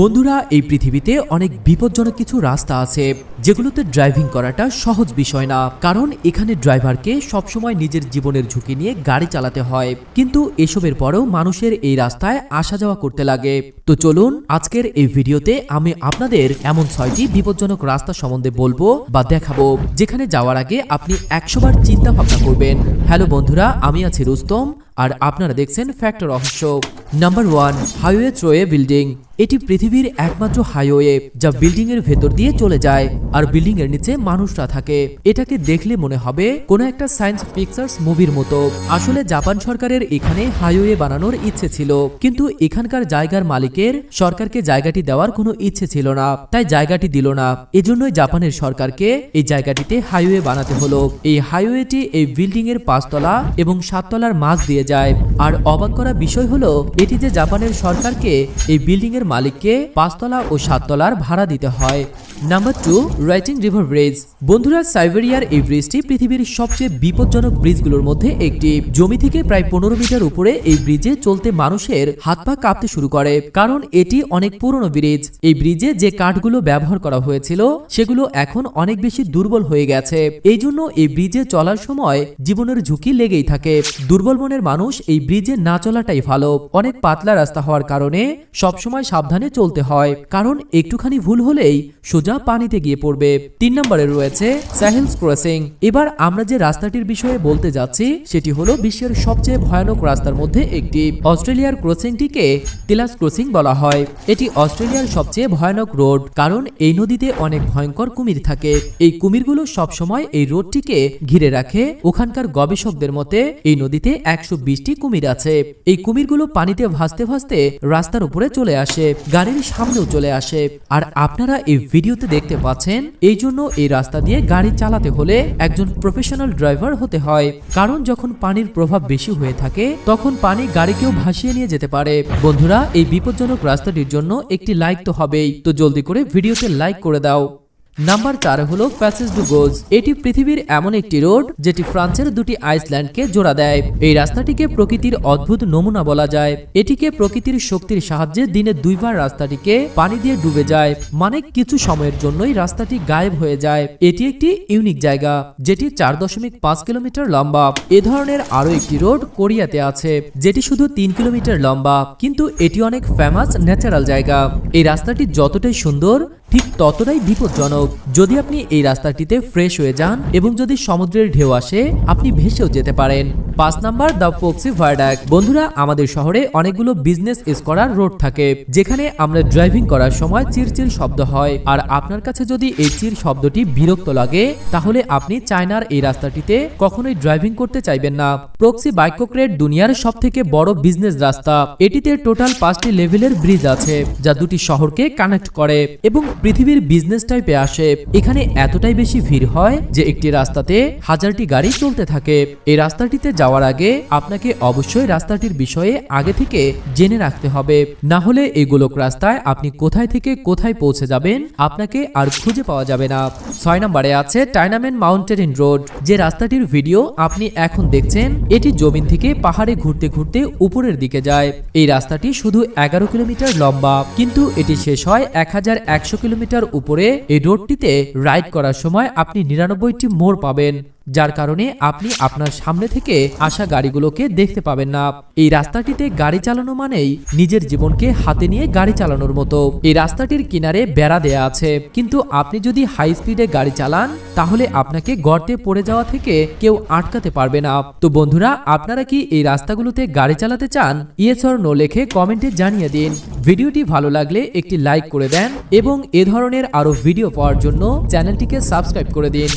বন্ধুরা, এই পৃথিবীতে অনেক বিপজ্জনক কিছু রাস্তা আছে, যেগুলোতে ড্রাইভিং করাটা সহজ বিষয় না। কারণ এখানে ড্রাইভারকে সবসময় নিজের জীবনের ঝুঁকি নিয়ে গাড়ি চালাতে হয়। কিন্তু এসবের পরেও মানুষের এই রাস্তায় আসা যাওয়া করতে লাগে। তো চলুন, আজকের এই ভিডিওতে আমি আপনাদের এমন ছয়টি বিপজ্জনক রাস্তা সম্বন্ধে বলব বা দেখাবো, যেখানে যাওয়ার আগে আপনি একশোবার চিন্তা ভাবনা করবেন। হ্যালো বন্ধুরা, আমি আছি রুস্তম, আর আপনারা দেখছেন ফ্যাক্টর রহস্য number one highway through building এটি পৃথিবীর একমাত্র হাইওয়ে যা বিল্ডিং এর ভেতর দিয়ে চলে যায় আর বিল্ডিং এর নিচে মানুষরা থাকে। এটাকে দেখলে মনে হবে কোনো একটা সায়েন্স পিকচার্স মুভির মতো। আসলে জাপান সরকারের এখানে হাইওয়ে বানানোর ইচ্ছে ছিল, কিন্তু এখানকার জায়গার মালিকের সরকারকে জায়গাটি দেওয়ার কোনো ইচ্ছে ছিল না, তাই জায়গাটি দিল না। এজন্যই জাপানের সরকারকে এই জায়গাটিতে হাইওয়ে বানাতে হলো। এই হাইওয়েটি এই বিল্ডিং এর পাঁচতলা এবং সাততলার মাঝ দিয়ে যায়। আর অবাক করা বিষয় হলো এটি যে জাপানের সরকারকে এই বিল্ডিং এর মালিককে পাঁচতলা ও সাততলার ভাড়া দিতে হয়। Number two writing river bridge বন্ধুরা, সাইবেরিয়ার এই ব্রিজটি পৃথিবীর সবচেয়ে বিপজ্জনক ব্রিজগুলোর মধ্যে একটি। জমি থেকে প্রায় পনেরো মিটার উপরে এই ব্রিজে চলতে মানুষের হাত পা কাঁপতে শুরু করে। কারণ এটি অনেক পুরনো ব্রিজ এই ব্রিজে যে কাঠগুলো ব্যবহার করা হয়েছিল, সেগুলো এখন অনেক বেশি দুর্বল হয়ে গেছে। এই জন্য এই ব্রিজে চলার সময় জীবনের ঝুঁকি লেগেই থাকে। দুর্বল মনের মানুষ এই ব্রিজে না চলাটাই ভালো। অনেক পাতলা রাস্তা হওয়ার কারণে সবসময় সাবধানে চলতে হয়। কারণ একটুখানি ভুল হলেই সোজা পানিতে গিয়ে পড়বে। তিন নম্বরে রয়েছে স্যাহেলস ক্রসিং। এবার আমরা যে রাস্তাটির বিষয়ে বলতে যাচ্ছি, সেটি হলো বিশ্বের সবচেয়ে ভয়ানক রাস্তার মধ্যে একটি। অস্ট্রেলিয়ার ক্রসিংটিকে তিলাস ক্রসিং বলা হয়। এটি অস্ট্রেলিয়ার সবচেয়ে ভয়ানক রোড, কারণ এই নদীতে অনেক ভয়ঙ্কর কুমির থাকে। এই কুমিরগুলো সবসময় এই রোডটিকে ঘিরে রাখে। ওখানকার গবেষকদের মতে, এই নদীতে একশো বিশটি কুমির আছে। এই কুমিরগুলো পানিতে ভাসতে ভাসতে রাস্তার উপরে চলে আসে, গাড়ির সামনেও চলে আসে। আর আপনারা এই ভিডিওতে দেখতে পাচ্ছেন, এই জন্য এই রাস্তা দিয়ে গাড়ি চালাতে হলে একজন প্রফেশনাল ড্রাইভার হতে হয়। কারণ যখন পানির প্রভাব বেশি হয়ে থাকে, তখন পানি গাড়িকেও ভাসিয়ে নিয়ে যেতে পারে। বন্ধুরা, এই বিপজ্জনক রাস্তাটির জন্য একটি লাইক তো হবেই। তো জলদি করে ভিডিওতে লাইক করে দাও। নাম্বার চার হলো প্যাসেজ ডু গোজ। এটি পৃথিবীর এমন একটি রোড, যেটি ফ্রান্সের দুটি আইসল্যান্ডকে জোড়া দেয়। এই রাস্তাটিকে প্রকৃতির অদ্ভুত নমুনা বলা যায়। এটিকে প্রকৃতির শক্তির সাহায্যে দিনে দুইবার রাস্তাটিকে পানি দিয়ে ডুবে যায়। মানে কিছু সময়ের জন্যই রাস্তাটি গায়েব হয়ে যায়। এটি একটি ইউনিক জায়গা, যেটি চার দশমিক পাঁচ কিলোমিটার লম্বা। এ ধরনের আরও একটি রোড কোরিয়াতে আছে, যেটি শুধু তিন কিলোমিটার লম্বা, কিন্তু এটি অনেক ফেমাস ন্যাচারাল জায়গা। এই রাস্তাটি যতটাই সুন্দর ঠিক ততটাই বিপজ্জনক। যদি আপনি এই রাস্তাটিতে ফ্রেশ হয়ে যান এবং যদি সমুদ্রের ঢেউ আসে, আপনি ভেসেও যেতে পারেন। পাঁচ নাম্বার দ্য ফোক্সি ভার্ডাক। বন্ধুরা, আমাদের শহরে অনেকগুলো বিজনেস করার রোড থাকে, যেখানে আমরা ড্রাইভিং করার সময় চিরচির শব্দ হয়। আর আপনার কাছে যদি এই চির শব্দটি বিরক্ত লাগে, তাহলে আপনি চায়নার এই রাস্তাটিতে কখনোই ড্রাইভিং করতে চাইবেন না। প্রক্সি বাইকোক্রেট দুনিয়ার সব থেকে বড় বিজনেস রাস্তা। এটিতে টোটাল পাঁচটি লেভেলের ব্রিজ আছে, যা দুটি শহরকে কানেক্ট করে এবং পৃথিবীর বিজনেস টাইপে আসে, এখানে এতটাই বেশি ভিড় হয় যে একটি রাস্তাতে হাজারটি গাড়ি চলতে থাকে। এই রাস্তাটিতে যাওয়ার আগে আপনাকে অবশ্যই রাস্তাটির বিষয়ে আগে থেকে জেনে রাখতে হবে। না হলে এই গোলক রাস্তায় আপনি কোথায় থেকে কোথায় পৌঁছে যাবেন, আপনাকে আর খুঁজে পাওয়া যাবে না। ছয় নম্বরে আছে টাইনামেন্ট মাউন্টেন রোড যে রাস্তাটির ভিডিও আপনি এখন দেখছেন, এটি জমিন থেকে পাহাড়ে ঘুরতে ঘুরতে উপরের দিকে যায়। এই রাস্তাটি শুধু এগারো কিলোমিটার লম্বা, কিন্তু এটি শেষ হয় এক হাজার একশো কিলোমিটার উপরে এই রোডটিতে রাইড করার সময় আপনি নিরানব্বইটি মোড় পাবেন। যার কারণে আপনি আপনার সামনে থেকে আসা গাড়িগুলোকে দেখতে পাবেন না। এই রাস্তাটিতে গাড়ি চালানো মানেই নিজের জীবনকে হাতে নিয়ে গাড়ি চালানোর মতো। এই রাস্তাটির কিনারে বেড়া দেয়া আছে। কিন্তু আপনি যদি হাই স্পিডে গাড়ি চালান, তাহলে আপনাকে গর্তে পড়ে যাওয়া থেকে কেউ আটকাতে পারবে না। তো বন্ধুরা, আপনারা কি এই রাস্তাগুলোতে গাড়ি চালাতে চান? ইয়েস অর নো লেখে কমেন্টে জানিয়ে দিন। ভিডিওটি ভালো লাগলে একটি লাইক করে দেন এবং এ ধরনের আরও ভিডিও পাওয়ার জন্য চ্যানেলটিকে সাবস্ক্রাইব করে দিন।